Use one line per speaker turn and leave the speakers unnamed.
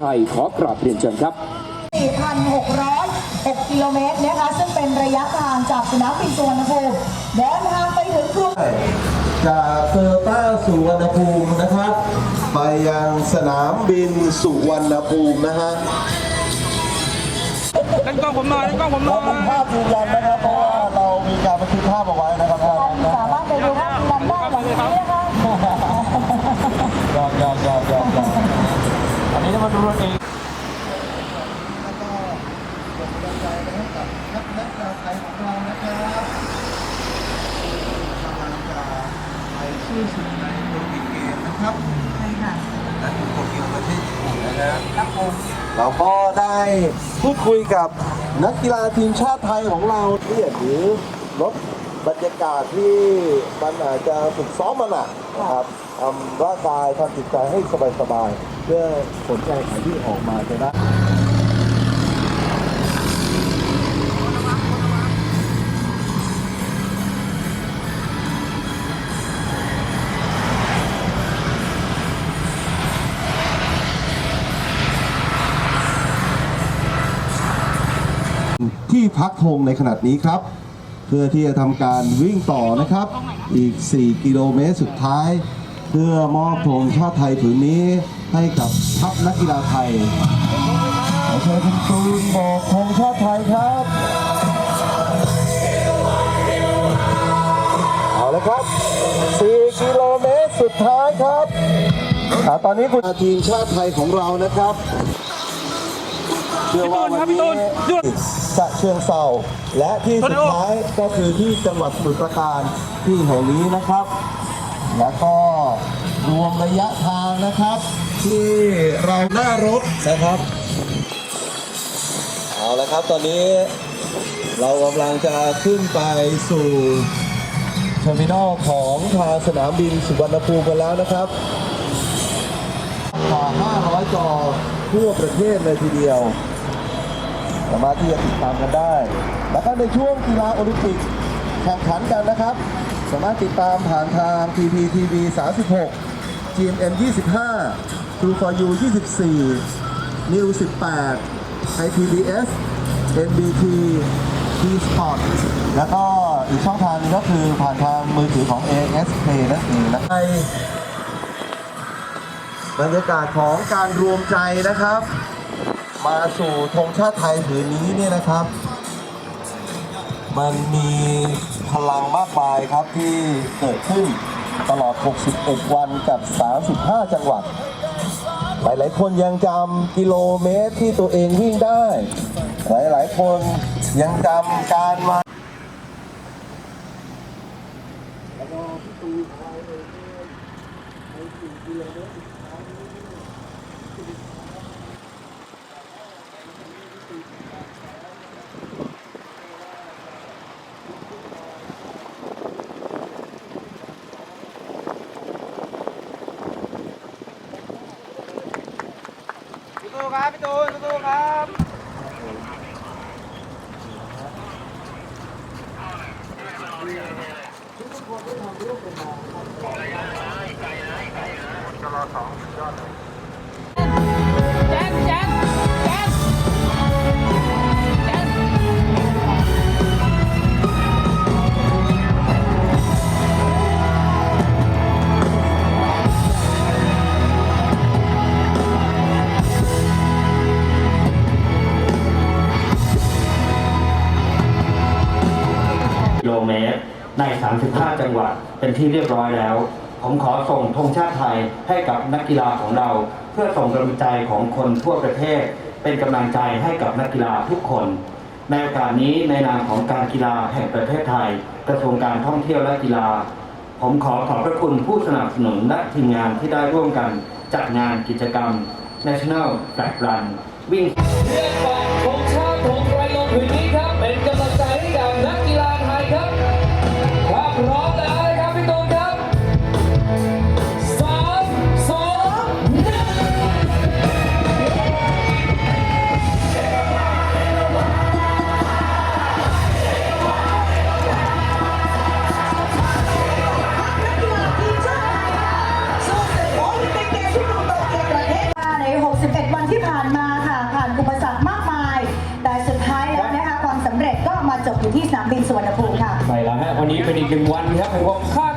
ไทยขอกราบเรียนเชิญครับ
4,606 กิโลเมตรนะคะ ซึ่งเป็นระยะทางจากสนามบินสุวรรณภูมิเดินทางไปถึงกรุง
จากเซอร์ต้าสุวรรณภูมินะครับ ไปยังสนามบินสุวรรณภูมินะฮะ
เล่นกล้องผมหน่อยเล่นกล้องผมหน่
เรา
อย
อันนี้
มาดูร
ถเอง
นักนักกีฬาไทยของเรานะครับกำลังจะไปสู้ศึกในโอลิมปิกเกมนะครับ
ใช่ค่ะ
และทุกคนที่ประเทศญี่ปุ่นนะครับเราก็ได้พูดคุยกับนักกีฬาทีมชาติไทยของเราที่หรือลดบรรยากาศที่มันอาจจะฝึกซ้อมมาหนักนะครับ ทำร่างกายทำจิตใจให้สบายๆเพื่อผลการแข่งขันที่ออกมาจะได้ที่พักธงในขนาดนี้ครับ เพื่อที่จะทำการวิ่งต่อนะครับ อีก 4 กิโลเมตรสุดท้าย เพื่อมอบธงชาติไทยผืนนี้ให้กับทัพนักกีฬาไทยขอเชิญคุณตูนบอกธงชาติไทยครับเอาละครับ 4 กิโลเมตรสุดท้ายครับอ่าตอนนี้คุณทีมชาติไทยของเรานะครับเชื่อว่าวันนี้สะเชิงเซาและที่สุดท้ายก็คือที่จังหวัดสมุทรปราการที่แห่งนี้นะครับ แล้วก็ รวมระยะทางนะครับ ที่เราหน้ารถนะครับ เอาละครับตอนนี้เรากำลังจะขึ้นไปสู่เทอร์มินอลของทางสนามบินสุวรรณภูมิกันแล้วนะครับกว่า500 จอทั่วประเทศเลยทีเดียว สามารถที่จะติดตามกันได้ แล้วก็ในช่วงกีฬาโอลิมปิกแข่งขันกันนะครับ สามารถติดตามผ่านทาง PPTV 36 GMM 25 True for You 24 New 18 IPBS NBT T Sport แล้วก็อีกช่องทางนึงก็คือผ่านทางมือถือของ AS Play นั่นเองนะในบรรยากาศของการรวมใจนะครับ มาสู่ธงชาติไทยผืนนี้เนี่ยนะครับ มันมีพลังมากมายครับที่เกิดขึ้น ตลอด 61 วันกับ 35 จังหวัด หลาย ๆ คนยังจำกิโลเมตรที่ตัวเองวิ่งได้ หลาย ๆ คนยังจำการมา
สู้ๆ ครับพี่ตูนสู้ๆครับ
แใน
35 จังหวัดเป็นที่เรียบร้อยแล้ว ผมขอส่งธงชาติไทยให้กับนักกีฬาของเรา เพื่อส่งกำลังใจของคนทั่วประเทศ เป็นกำลังใจให้กับนักกีฬาทุกคน ในโอกาสนี้ในนามของการกีฬาแห่งประเทศไทย กระทรวงการท่องเที่ยวและกีฬา ผมขอขอบพระคุณผู้สนับสนุนและทีมงานที่ได้ร่วมกันจัดงานกิจกรรม National Flag Run วิ่ง
เรียกบอกธงชาติธงไตรลงผืนนี้ครับเป็นกำันที่ผ่านมาค่ะผ่านอุปสรรคมากมาย แต่สุดท้ายแล้วนะคะความสำเร็
จก็มาจบอยู่ที่สนามบินสุวรรณภูมิค่ะ
ใช่แล้วฮะวันนี้เป็นอีกหนึ่งวันครับผมว่าคาด